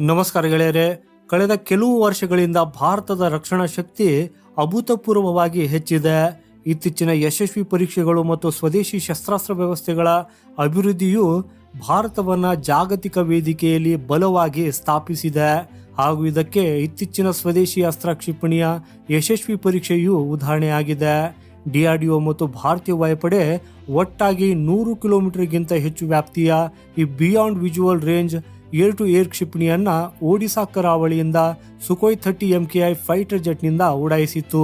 ನಮಸ್ಕಾರ ಗೆಳೆಯರೆ, ಕಳೆದ ಕೆಲವು ವರ್ಷಗಳಿಂದ ಭಾರತದ ರಕ್ಷಣಾ ಶಕ್ತಿ ಅಭೂತಪೂರ್ವವಾಗಿ ಹೆಚ್ಚಿದೆ. ಇತ್ತೀಚಿನ ಯಶಸ್ವಿ ಪರೀಕ್ಷೆಗಳು ಮತ್ತು ಸ್ವದೇಶಿ ಶಸ್ತ್ರಾಸ್ತ್ರ ವ್ಯವಸ್ಥೆಗಳ ಅಭಿವೃದ್ಧಿಯು ಭಾರತವನ್ನು ಜಾಗತಿಕ ವೇದಿಕೆಯಲ್ಲಿ ಬಲವಾಗಿ ಸ್ಥಾಪಿಸಿದೆ. ಹಾಗೂ ಇದಕ್ಕೆ ಇತ್ತೀಚಿನ ಸ್ವದೇಶಿ ಅಸ್ತ್ರ ಕ್ಷಿಪಣಿಯ ಯಶಸ್ವಿ ಪರೀಕ್ಷೆಯು ಉದಾಹರಣೆಯಾಗಿದೆ. ಡಿಆರ್ಡಿಒ ಮತ್ತು ಭಾರತೀಯ ವಾಯುಪಡೆ ಒಟ್ಟಾಗಿ ನೂರು ಕಿಲೋಮೀಟರ್ಗಿಂತ ಹೆಚ್ಚು ವ್ಯಾಪ್ತಿಯ ಈ beyond visual range air to air ಕ್ಷಿಪಣಿಯನ್ನ Odisha ಕರಾವಳಿಯಿಂದ ಸುಖೋಯ್ ಥರ್ಟಿ ಐ ಫೈಟರ್ ಜೆಟ್ನಿಂದ ಉಡಾಯಿಸಿತ್ತು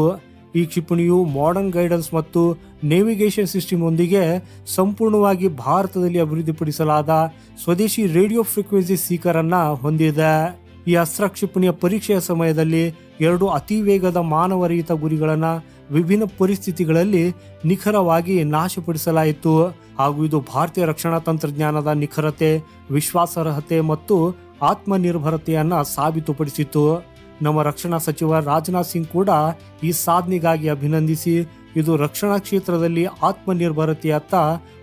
ಈ ಕ್ಷಿಪಣಿಯು ಮಾಡರ್ನ್ ಗೈಡೆನ್ಸ್ ಮತ್ತು ನೇವಿಗೇಷನ್ ಸಿಸ್ಟಮ್ ಒಂದಿಗೆ ಸಂಪೂರ್ಣವಾಗಿ ಭಾರತದಲ್ಲಿ ಅಭಿವೃದ್ಧಿಪಡಿಸಲಾದ ಸ್ವದೇಶಿ ರೇಡಿಯೋ ಫ್ರೀಕ್ವೆನ್ಸಿ ಸೀಕರ್ ಅನ್ನ ಹೊಂದಿದೆ. ಈ ಅಸ್ತ್ರ ಕ್ಷಿಪಣಿಯ ಪರೀಕ್ಷೆಯ ಸಮಯದಲ್ಲಿ ಎರಡು ಅತಿ ವೇಗದ ಮಾನವರಹಿತ ಗುರಿಗಳನ್ನು ವಿಭಿನ್ನ ಪರಿಸ್ಥಿತಿಗಳಲ್ಲಿ ನಿಖರವಾಗಿ ನಾಶಪಡಿಸಲಾಯಿತು. ಹಾಗೂ ಇದು ಭಾರತೀಯ ರಕ್ಷಣಾ ತಂತ್ರಜ್ಞಾನದ ನಿಖರತೆ, ವಿಶ್ವಾಸಾರ್ಹತೆ ಮತ್ತು ಆತ್ಮನಿರ್ಭರತೆಯನ್ನು ಸಾಬೀತುಪಡಿಸಿತು ನಮ್ಮ ರಕ್ಷಣಾ ಸಚಿವ ರಾಜನಾಥ್ ಸಿಂಗ್ ಕೂಡ ಈ ಸಾಧನೆಗಾಗಿ ಅಭಿನಂದಿಸಿ, ಇದು ರಕ್ಷಣಾ ಕ್ಷೇತ್ರದಲ್ಲಿ ಆತ್ಮನಿರ್ಭರತೆಯತ್ತ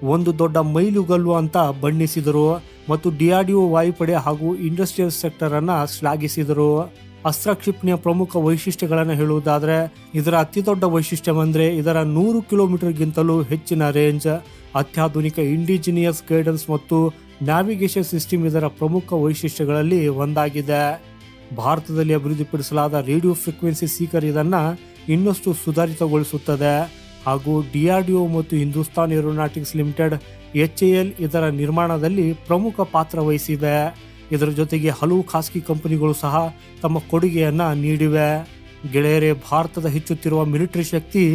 ಒಂದು ದೊಡ್ಡ ಮೈಲುಗಲ್ಲು ಅಂತ ಬಣ್ಣಿಸಿದರು. ಮತ್ತು ಡಿಆರ್ಡಿಒ ವಾಯುಪಡೆ ಹಾಗೂ ಇಂಡಸ್ಟ್ರಿಯಲ್ ಸೆಕ್ಟರ್ ಅನ್ನ ಶ್ಲಾಘಿಸಿದರು. ಅಸ್ತ್ರ ಕ್ಷಿಪಣಿಯ ಪ್ರಮುಖ ವೈಶಿಷ್ಟ್ಯಗಳನ್ನು ಹೇಳುವುದಾದರೆ, ಇದರ ಅತಿ ದೊಡ್ಡ ವೈಶಿಷ್ಟ್ಯವೆಂದ್ರೆ ಇದರ ನೂರು ಕಿಲೋಮೀಟರ್ಗಿಂತಲೂ ಹೆಚ್ಚಿನ ರೇಂಜ್, ಅತ್ಯಾಧುನಿಕ ಇಂಡಿಜಿನಿಯಸ್ ಗೈಡೆನ್ಸ್ ಮತ್ತು ನ್ಯಾವಿಗೇಷನ್ ಸಿಸ್ಟಮ್ ಇದರ ಪ್ರಮುಖ ವೈಶಿಷ್ಟ್ಯಗಳಲ್ಲಿ ಒಂದಾಗಿದೆ. ಭಾರತದಲ್ಲಿ ಅಭಿವೃದ್ಧಿಪಡಿಸಲಾದ ರೇಡಿಯೋ ಫ್ರೀಕ್ವೆನ್ಸಿ ಸೀಕರ್ ಇದನ್ನು ಇನ್ನಷ್ಟು ಸುಧಾರಿತಗೊಳಿಸುತ್ತದೆ. ಹಾಗೂ ಡಿಆರ್ಡಿಒ ಮತ್ತು Hindustan Aeronautics Limited H L ಇದರ ನಿರ್ಮಾಣದಲ್ಲಿ ಪ್ರಮುಖ ಪಾತ್ರ ವಹಿಸಿವೆ. ಇದರ ಜೊತೆಗೆ ಹಲವು ಖಾಸಗಿ ಕಂಪನಿಗಳು ಸಹ ತಮ್ಮ ಕೊಡುಗೆಯನ್ನು ನೀಡಿವೆ. ಗೆಳೆಯರೇ, ಭಾರತದ ಹೆಚ್ಚುತ್ತಿರುವ ಮಿಲಿಟರಿ ಶಕ್ತಿ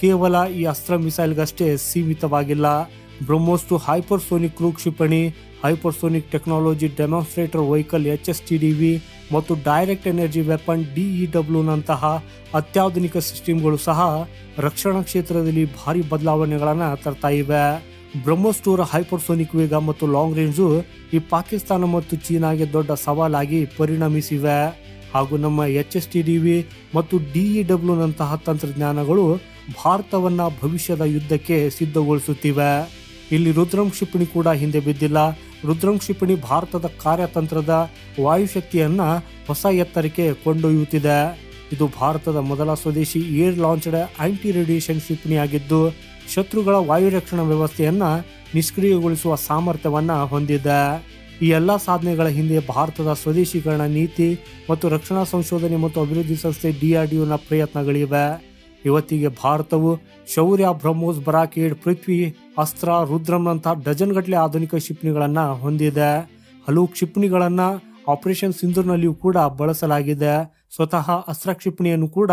ಕೇವಲ ಈ ಅಸ್ತ್ರ ಮಿಸೈಲ್ಗಷ್ಟೇ ಸೀಮಿತವಾಗಿಲ್ಲ. ಬ್ರಹ್ಮೋಸ್ ಟು ಹೈಪರ್ಸೋನಿಕ್ ಕ್ರೂ ಕ್ಷಿಪಣಿ, hypersonic technology demonstrator vehicle H S T D V ಮತ್ತು ಡೈರೆಕ್ಟ್ ಎನರ್ಜಿ ವೆಪನ್ ಡಿಇ ಡಬ್ಲ್ಯೂನಂತಹ ಅತ್ಯಾಧುನಿಕ ಸಿಸ್ಟಮ್ಗಳು ಸಹ ರಕ್ಷಣಾ ಕ್ಷೇತ್ರದಲ್ಲಿ ಭಾರಿ ಬದಲಾವಣೆಗಳನ್ನು ತರ್ತಾ ಇವೆ. ಬ್ರಹ್ಮೋಸ್ಟೋರ್ ಹೈಪರ್ಸೋನಿಕ್ ವೇಗ ಮತ್ತು ಲಾಂಗ್ ರೇಂಜು ಈ ಪಾಕಿಸ್ತಾನ ಮತ್ತು ಚೀನಾಗೆ ದೊಡ್ಡ ಸವಾಲಾಗಿ ಪರಿಣಮಿಸಿವೆ. ಹಾಗೂ ನಮ್ಮ H S T D V ಮತ್ತು ಡಿಇ ಡಬ್ಲ್ಯೂನಂತಹ ತಂತ್ರಜ್ಞಾನಗಳು ಭಾರತವನ್ನು ಭವಿಷ್ಯದ ಯುದ್ಧಕ್ಕೆ ಸಿದ್ಧಗೊಳಿಸುತ್ತಿವೆ. ಇಲ್ಲಿ ರುದ್ರಂ ಕ್ಷಿಪಣಿ ಕೂಡ ಹಿಂದೆ ಬಿದ್ದಿಲ್ಲ. ರುದ್ರಂ ಕ್ಷಿಪಣಿ ಭಾರತದ ಕಾರ್ಯತಂತ್ರದ ವಾಯುಶಕ್ತಿಯನ್ನ ಹೊಸ ಎತ್ತರಕ್ಕೆ ಕೊಂಡೊಯ್ಯುತ್ತಿದೆ. ಇದು ಭಾರತದ ಮೊದಲ ಸ್ವದೇಶಿ ಏರ್ ಲಾಂಚ್ಡ್ ಆಂಟಿ ರೇಡಿಯೇಷನ್ ಕ್ಷಿಪಣಿಯಾಗಿದ್ದು, ಶತ್ರುಗಳ ವಾಯು ರಕ್ಷಣಾ ವ್ಯವಸ್ಥೆಯನ್ನ ನಿಷ್ಕ್ರಿಯಗೊಳಿಸುವ ಸಾಮರ್ಥ್ಯವನ್ನ ಹೊಂದಿದೆ. ಈ ಎಲ್ಲ ಸಾಧನೆಗಳ ಹಿಂದೆ ಭಾರತದ ಸ್ವದೇಶೀಕರಣ ನೀತಿ ಮತ್ತು ರಕ್ಷಣಾ ಸಂಶೋಧನೆ ಮತ್ತು ಅಭಿವೃದ್ಧಿ ಸಂಸ್ಥೆ ಡಿಆರ್ಡಿಒನ ಪ್ರಯತ್ನಗಳಿವೆ. ಇವತ್ತಿಗೆ ಭಾರತವು ಶೌರ್ಯ, ಬ್ರಹ್ಮೋಸ್, ಬರಾಕೇಡ್, ಪೃಥ್ವಿ, ಅಸ್ತ್ರ ರುದ್ರಂನಂತಹ ಡಜನ್ ಗಟ್ಟಲೆ ಆಧುನಿಕ ಕ್ಷಿಪಣಿಗಳನ್ನ ಹೊಂದಿದೆ. ಹಲವು ಕ್ಷಿಪಣಿಗಳನ್ನ ಆಪರೇಷನ್ ಸಿಂಧೂರ್ನಲ್ಲಿಯೂ ಕೂಡ ಬಳಸಲಾಗಿದೆ. ಸ್ವತಃ ಅಸ್ತ್ರ ಕ್ಷಿಪಣಿಯನ್ನು ಕೂಡ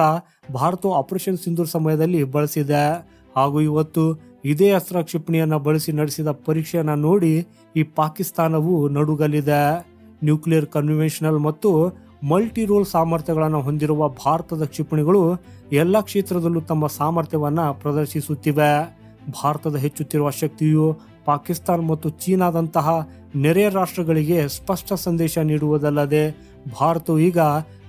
ಭಾರತವು ಆಪರೇಷನ್ ಸಿಂಧೂರ್ ಸಮಯದಲ್ಲಿ ಬಳಸಿದೆ. ಹಾಗೂ ಇವತ್ತು ಇದೇ ಅಸ್ತ್ರ ಕ್ಷಿಪಣಿಯನ್ನ ಬಳಸಿ ನಡೆಸಿದ ಪರೀಕ್ಷೆಯನ್ನು ನೋಡಿ ಈ ಪಾಕಿಸ್ತಾನವು ನಡುಗಲಿದೆ. ನ್ಯೂಕ್ಲಿಯರ್ ಕನ್ವೆನ್ಷನಲ್ ಮತ್ತು ಮಲ್ಟಿ ರೋಲ್ ಸಾಮರ್ಥ್ಯಗಳನ್ನು ಹೊಂದಿರುವ ಭಾರತದ ಕ್ಷಿಪಣಿಗಳು ಎಲ್ಲ ಕ್ಷೇತ್ರದಲ್ಲೂ ತಮ್ಮ ಸಾಮರ್ಥ್ಯವನ್ನು ಪ್ರದರ್ಶಿಸುತ್ತಿವೆ. ಭಾರತದ ಹೆಚ್ಚುತ್ತಿರುವ ಶಕ್ತಿಯು ಪಾಕಿಸ್ತಾನ ಮತ್ತು ಚೀನಾದಂತಹ ನೆರೆಯ ರಾಷ್ಟ್ರಗಳಿಗೆ ಸ್ಪಷ್ಟ ಸಂದೇಶ ನೀಡುವುದಲ್ಲದೆ, ಭಾರತವು ಈಗ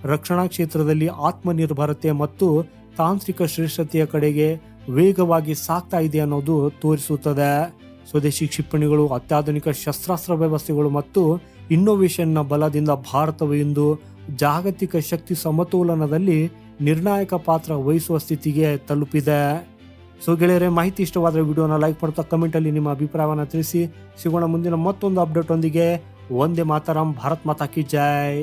ರಕ್ಷಣಾ ಕ್ಷೇತ್ರದಲ್ಲಿ ಆತ್ಮನಿರ್ಭರತೆ ಮತ್ತು ತಾಂತ್ರಿಕ ಶ್ರೇಷ್ಠತೆಯ ಕಡೆಗೆ ವೇಗವಾಗಿ ಸಾಗ್ತಾ ಇದೆ ಅನ್ನೋದು ತೋರಿಸುತ್ತದೆ. ಸ್ವದೇಶಿ ಕ್ಷಿಪಣಿಗಳು, ಅತ್ಯಾಧುನಿಕ ಶಸ್ತ್ರಾಸ್ತ್ರ ವ್ಯವಸ್ಥೆಗಳು ಮತ್ತು ಇನ್ನೋವೇಷನ್ನ ಬಲದಿಂದ ಭಾರತವು ಇಂದು ಜಾಗತಿಕ ಶಕ್ತಿ ಸಮತೋಲನದಲ್ಲಿ ನಿರ್ಣಾಯಕ ಪಾತ್ರ ವಹಿಸುವ ಸ್ಥಿತಿಗೆ ತಲುಪಿದೆ. ಸೊ ಗೆಳೆಯರೆ, ಮಾಹಿತಿ ಇಷ್ಟವಾದರೆ ವಿಡಿಯೋನ ಲೈಕ್ ಮಾಡ್ತಾ ಕಮೆಂಟಲ್ಲಿ ನಿಮ್ಮ ಅಭಿಪ್ರಾಯವನ್ನು ತಿಳಿಸಿ. ಸಿಗೋಣ ಮುಂದಿನ ಮತ್ತೊಂದು ಅಪ್ಡೇಟ್ ಒಂದಿಗೆ. ಒಂದೇ ಮಾತರಂ, ಭಾರತ್ ಮಾತಾ ಕಿ ಜೈ.